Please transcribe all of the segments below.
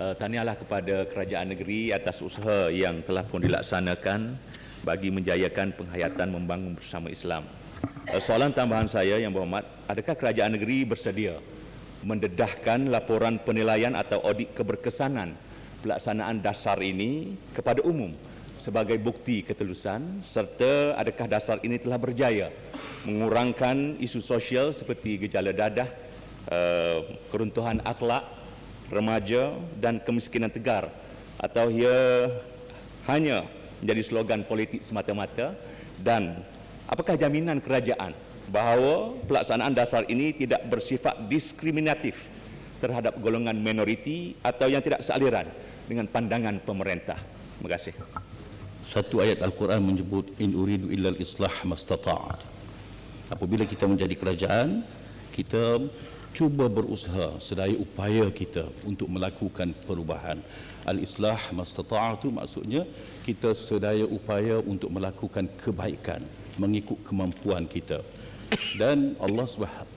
Uh, tahniahlah kepada kerajaan negeri atas usaha yang telah pun dilaksanakan bagi menjayakan penghayatan membangun bersama Islam. Uh, soalan tambahan saya yang berhormat, adakah kerajaan negeri bersedia mendedahkan laporan penilaian atau audit keberkesanan pelaksanaan dasar ini kepada umum sebagai bukti ketelusan serta adakah dasar ini telah berjaya mengurangkan isu sosial seperti gejala dadah, uh, keruntuhan akhlak, remaja dan kemiskinan tegar atau ia hanya menjadi slogan politik semata-mata dan apakah jaminan kerajaan bahawa pelaksanaan dasar ini tidak bersifat diskriminatif terhadap golongan minoriti atau yang tidak sealiran dengan pandangan pemerintah. Terima kasih. Satu ayat Al-Quran menyebut in uridu illal islah mastata'at. Apabila kita menjadi kerajaan, kita cuba berusaha sedaya upaya kita untuk melakukan perubahan. Al-islah mastata'atu maksudnya kita sedaya upaya untuk melakukan kebaikan mengikut kemampuan kita. Dan Allah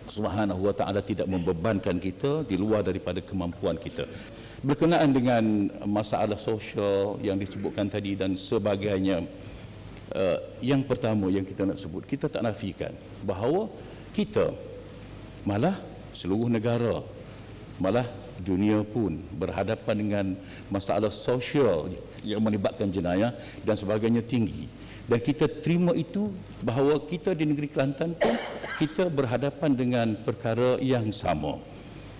Subhanahu wa taala tidak membebankan kita di luar daripada kemampuan kita. Berkenaan dengan masalah sosial yang disebutkan tadi dan sebagainya, uh, yang pertama yang kita nak sebut, kita tak nafikan bahawa kita malah seluruh negara. Malah dunia pun berhadapan dengan masalah sosial yang melibatkan jenayah dan sebagainya tinggi. Dan kita terima itu bahawa kita di negeri Kelantan pun kita berhadapan dengan perkara yang sama.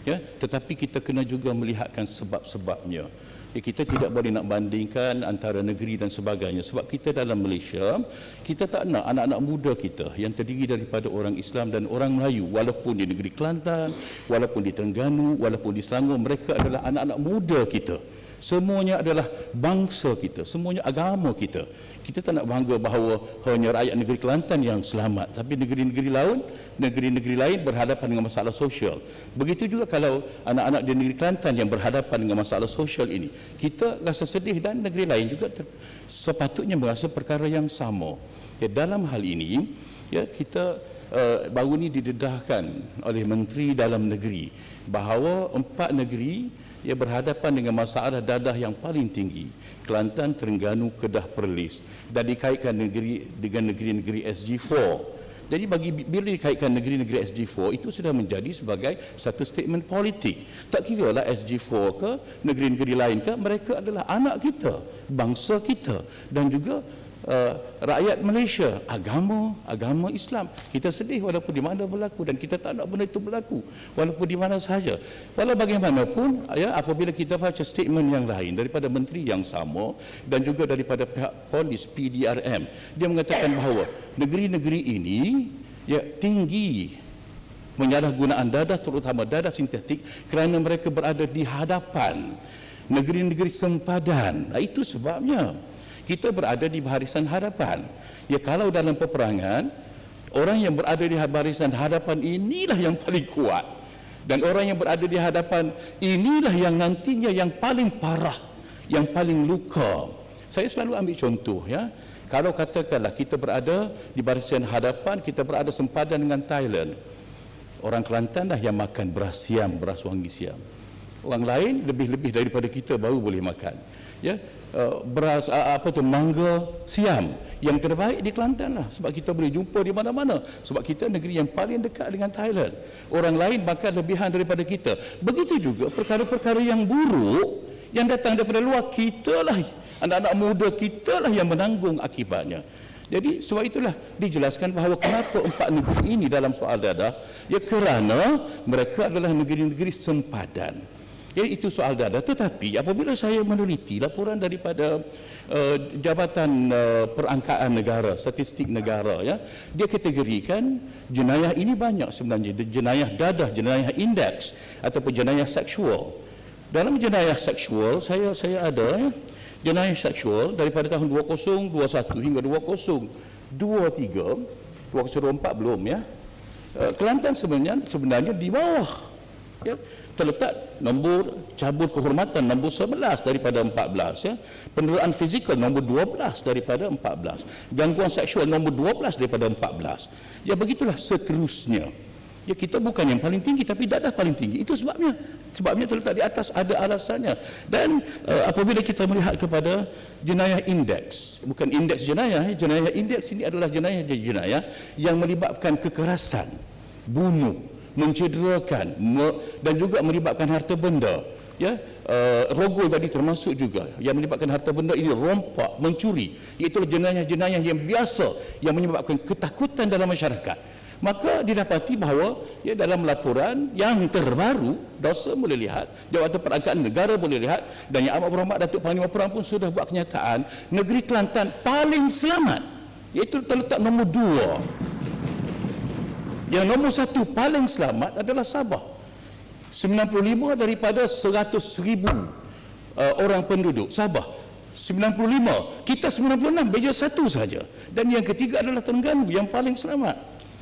Ya tetapi kita kena juga melihatkan sebab-sebabnya Ya, kita tidak boleh nak bandingkan antara negeri dan sebagainya. Sebab kita dalam Malaysia kita tak nak anak-anak muda kita yang terdiri daripada orang Islam dan orang Melayu walaupun di negeri Kelantan walaupun di Terengganu walaupun di Selangor mereka adalah anak-anak muda kita Semuanya adalah bangsa kita, semuanya agama kita. Kita tak nak bangga bahawa hanya rakyat negeri Kelantan yang selamat, tapi negeri-negeri lain, negeri-negeri lain berhadapan dengan masalah sosial. Begitu juga kalau anak-anak di negeri Kelantan yang berhadapan dengan masalah sosial ini, kita rasa sedih dan negeri lain juga sepatutnya merasa perkara yang sama. Ya, dalam hal ini, ya kita uh, baru ini didedahkan oleh Menteri Dalam Negeri bahawa empat negeri ia berhadapan dengan masalah dadah yang paling tinggi Kelantan, Terengganu, Kedah, Perlis. Dan dikaitkan negeri dengan negeri-negeri SG4 jadi bagi bila dikaitkan negeri-negeri SG4 itu sudah menjadi sebagai satu statement politik. Tak kira lah SG4 ke negeri-negeri lain ke mereka adalah anak kita bangsa kita. Dan juga uh, rakyat Malaysia agama agama Islam. Kita sedih walaupun di mana berlaku dan kita tak nak benda itu berlaku. Walaupun di mana sahaja. Walau bagaimanapun ya apabila kita baca statement yang lain daripada menteri yang sama dan juga daripada pihak polis PDRM dia mengatakan bahawa negeri-negeri ini ya tinggi menyalahgunaan dadah terutama dadah sintetik kerana mereka berada di hadapan negeri-negeri sempadan. Nah, itu sebabnya kita berada di barisan hadapan. Ya kalau dalam peperangan orang yang berada di barisan hadapan inilah yang paling kuat dan orang yang berada di hadapan inilah yang nantinya yang paling parah, yang paling luka. Saya selalu ambil contoh ya. Kalau katakanlah kita berada di barisan hadapan, kita berada sempadan dengan Thailand. Orang Kelantan dah yang makan beras siam, beras wangi siam. Orang lain lebih-lebih daripada kita baru boleh makan. Ya, Uh, beras uh, apa tu mangga siam. Yang terbaik di Kelantan lah sebab kita boleh jumpa di mana-mana. Sebab kita negeri yang paling dekat dengan Thailand. Orang lain bahkan lebihan daripada kita. Begitu juga perkara-perkara yang buruk yang datang daripada luar kita lah. Anak-anak muda kita lah yang menanggung akibatnya. Jadi sebab itulah dijelaskan bahawa kenapa empat negeri ini dalam soal dadah ya kerana mereka adalah negeri-negeri sempadan Ya, itu soal dada. Tetapi apabila saya meneliti laporan daripada uh, Jabatan uh, Perangkaan Negara, Statistik Negara, ya, dia kategorikan jenayah ini banyak sebenarnya. Jenayah dadah, jenayah indeks ataupun jenayah seksual. Dalam jenayah seksual, saya saya ada ya, jenayah seksual daripada tahun 2021 hingga 2023, 2024 belum ya. Uh, Kelantan sebenarnya sebenarnya di bawah ya, terletak nombor cabut kehormatan nombor 11 daripada 14 ya. Penderaan fizikal nombor 12 daripada 14. Gangguan seksual nombor 12 daripada 14. Ya begitulah seterusnya. Ya kita bukan yang paling tinggi tapi dadah paling tinggi. Itu sebabnya. Sebabnya terletak di atas ada alasannya. Dan uh, apabila kita melihat kepada jenayah indeks, bukan indeks jenayah, eh, jenayah indeks ini adalah jenayah-jenayah yang melibatkan kekerasan, bunuh, mencederakan me- dan juga melibatkan harta benda. Ya, uh, rogol tadi termasuk juga yang melibatkan harta benda ini rompak, mencuri. Iaitu jenayah-jenayah yang biasa yang menyebabkan ketakutan dalam masyarakat maka didapati bahawa ya dalam laporan yang terbaru dosa boleh lihat jawatan perangkat negara boleh lihat dan yang amat berhormat Datuk Panglima Perang pun sudah buat kenyataan negeri Kelantan paling selamat iaitu terletak nombor yang nombor satu paling selamat adalah Sabah. 95 daripada 100 ribu uh, orang penduduk Sabah. 95 kita 96 beja satu saja. Dan yang ketiga adalah Terengganu yang paling selamat